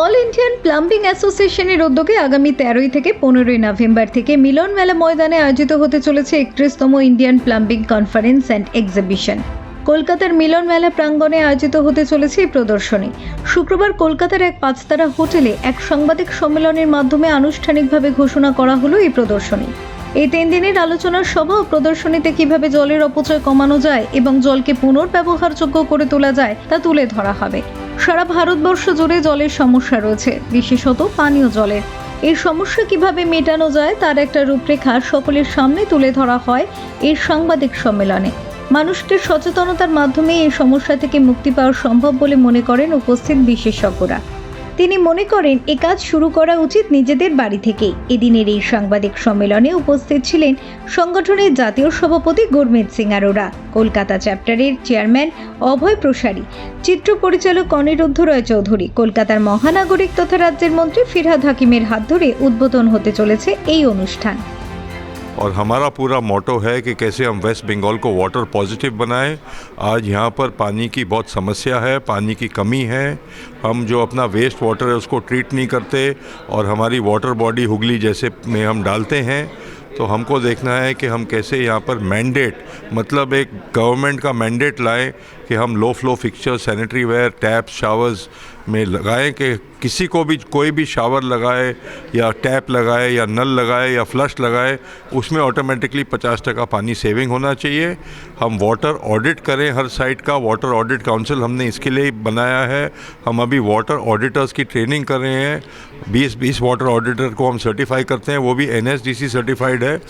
All Indian plumbing অ্যাসোসিয়েশনের উদ্যোগে আগামী তেরোই থেকে পনেরোই নভেম্বর থেকে মিলন মেলা ময়দানে আয়োজিত হতে চলেছে একত্রিশতম Indian plumbing conference and exhibition কলকাতার মিলন মেলা প্রাঙ্গণে আয়োজিত হতে চলেছে এই প্রদর্শনী। শুক্রবার কলকাতার এক পাঁচতারা হোটেলে এক সাংবাদিক সম্মেলনের মাধ্যমে আনুষ্ঠানিকভাবে ঘোষণা করা হলো এই প্রদর্শনী। এই তিন দিনের আলোচনার সভা ও প্রদর্শনীতে কীভাবে জলের অপচয় কমানো যায় এবং জলকে পুনর্ব্যবহারযোগ্য করে তোলা যায় তা তুলে ধরা হবে। সারা ভারতবর্ষ জুড়ে জলের সমস্যা রয়েছে, বিশেষত পানীয় জলের এই সমস্যা কীভাবে মেটানো যায় তার একটা রূপরেখা সকলের সামনে তুলে ধরা হয় এই সাংবাদিক সম্মেলনে। মানুষকে সচেতনতার মাধ্যমে এই সমস্যা থেকে মুক্তি পাওয়া সম্ভব বলে মনে করেন উপস্থিত বিশেষজ্ঞরা। তিনি মনে করেন, এ কাজ শুরু করা উচিত নিজেদের বাড়ি থেকে এদিনের এই সাংবাদিক সম্মেলনে উপস্থিত ছিলেন সংগঠনের জাতীয় সভাপতি গুরমিত সিং আরোরা, কলকাতা চ্যাপ্টারের চেয়ারম্যান অভয় প্রসারী, চিত্র পরিচালক অনিরুদ্ধ রয় চৌধুরী, কলকাতার মহানাগরিক তথা রাজ্যের মন্ত্রী ফিরহাদ হাকিমের হাত ধরে উদ্বোধন হতে চলেছে এই অনুষ্ঠান। और हमारा पूरा मोटो है कि कैसे हम वेस्ट बंगाल को वाटर पॉजिटिव बनाएँ। आज यहाँ पर पानी की बहुत समस्या है, पानी की कमी है। हम जो अपना वेस्ट वाटर है, उसको ट्रीट नहीं करते और हमारी वाटर बॉडी हुगली जैसे में हम डालते हैं। तो हमको देखना है कि हम कैसे यहाँ पर मैंडेट मतलब एक गवर्नमेंट का मैंडेट लाएँ कि हम low flow fixture sanitary ware tap showers में लगाएँ कि किसी को भी कोई भी शावर लगाए या टैप लगाए या नल लगाए या फ्लश लगाए, उसमें ऑटोमेटिकली 50 टका पानी सेविंग होना चाहिए। हम वाटर ऑडिट करें हर साइट का। वाटर ऑडिट काउंसिल हमने इसके लिए बनाया है। हम अभी वाटर ऑडिटर्स की ट्रेनिंग कर रहे हैं। बीस बीस वाटर ऑडिटर को हम सर्टिफाई करते हैं। वो भी एनएसडीसी सर्टिफाइड है।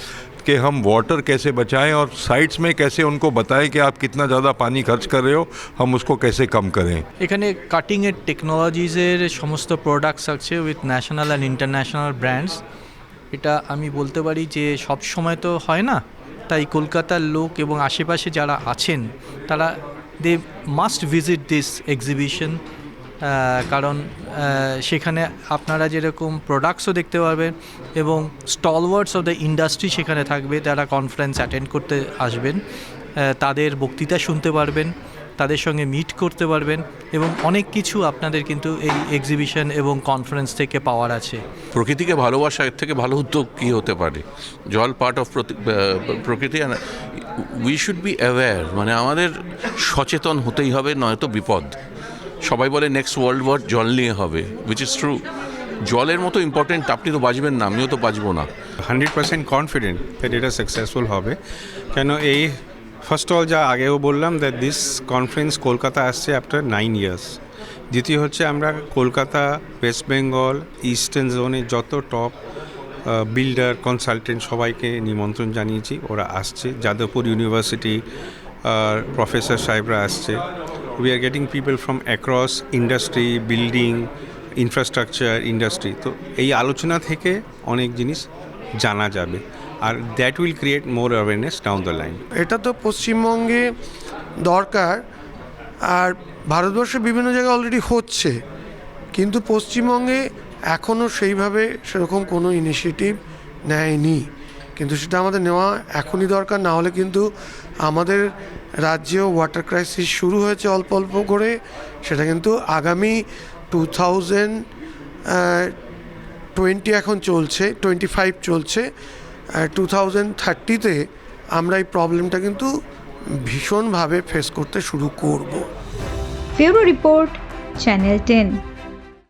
कि हम वाटर कैसे बचाएं और साइट्स में कैसे उनको बताएं कि आप कितना ज़्यादा पानी खर्च कर रहे हो हम उसको कैसे कम करें এখানে কাটিং এর টেকনোলজিসের সমস্ত প্রোডাক্টস আছে with national and international brands এটা আমি বলতে পারি যে সব সময় তো হয় না তাই কলকাতার লোক এবং আশেপাশে যারা আছেন তারা they must visit this exhibition কারণ সেখানে আপনারা যেরকম প্রোডাক্টসও দেখতে পারবেন এবং স্টলওয়ার্ডস অফ দ্য ইন্ডাস্ট্রি সেখানে থাকবে তারা কনফারেন্স অ্যাটেন্ড করতে আসবেন তাদের বক্তৃতা শুনতে পারবেন, তাদের সঙ্গে মিট করতে পারবেন এবং অনেক কিছু আপনাদের কিন্তু এই এক্সিবিশন এবং কনফারেন্স থেকে পাওয়ার আছে। প্রকৃতিকে ভালোবাসা, এর থেকে ভালো উদ্যোগ কী হতে পারে? জল পার্ট অফ প্রকৃতি উই শুড বি অ্যাওয়্যার মানে আমাদের সচেতন হতেই হবে, নয়তো বিপদ। সবাই বলে নেক্সট ওয়ার্ল্ড ওয়ার জল নিয়ে হবে উইচ ইজ ট্রু জলের মতো ইম্পর্টেন্ট আপনি তো বাঁচবেন না, আমিও তো বাঁচবো না। হান্ড্রেড পার্সেন্ট কনফিডেন্ট দ্যাট এটা সাকসেসফুল হবে। কেন এই ফার্স্ট অল যা আগেও বললাম দ্যাট দিস কনফারেন্স কলকাতা আসছে আফটার নাইন ইয়ার্স দ্বিতীয় হচ্ছে আমরা কলকাতা ওয়েস্ট বেঙ্গল ইস্টার্ন জোনে যত টপ বিল্ডার কনসালটেন্ট সবাইকে নিমন্ত্রণ জানিয়েছি, ওরা আসছে। যাদবপুর ইউনিভার্সিটি প্রফেসর সাহেবরা আসছে। We are getting people from across industry building infrastructure industry তো এই আলোচনা থেকে অনেক জিনিস জানা যাবে। আর that will create more awareness down the line এটা তো পশ্চিমবঙ্গে দরকার। আর ভারতবর্ষে বিভিন্ন জায়গায় অলরেডি হচ্ছে। কিন্তু পশ্চিমবঙ্গে এখনও সেইভাবে সেরকম কোনো ইনিশিয়েটিভ নেয়নি। কিন্তু সেটা আমাদের নেওয়া এখনই দরকার, না হলে কিন্তু আমাদের রাজ্যেও ওয়াটার ক্রাইসিস শুরু হয়েছে অল্প অল্প করে। সেটা কিন্তু আগামী টু থাউজেন্ড টোয়েন্টি এখন চলছে টোয়েন্টি ফাইভ চলছে টু থাউজেন্ড থার্টিতে আমরা এই প্রবলেমটা কিন্তু ভীষণভাবে ফেস করতে শুরু করব। ফিউরো রিপোর্ট, চ্যানেল টেন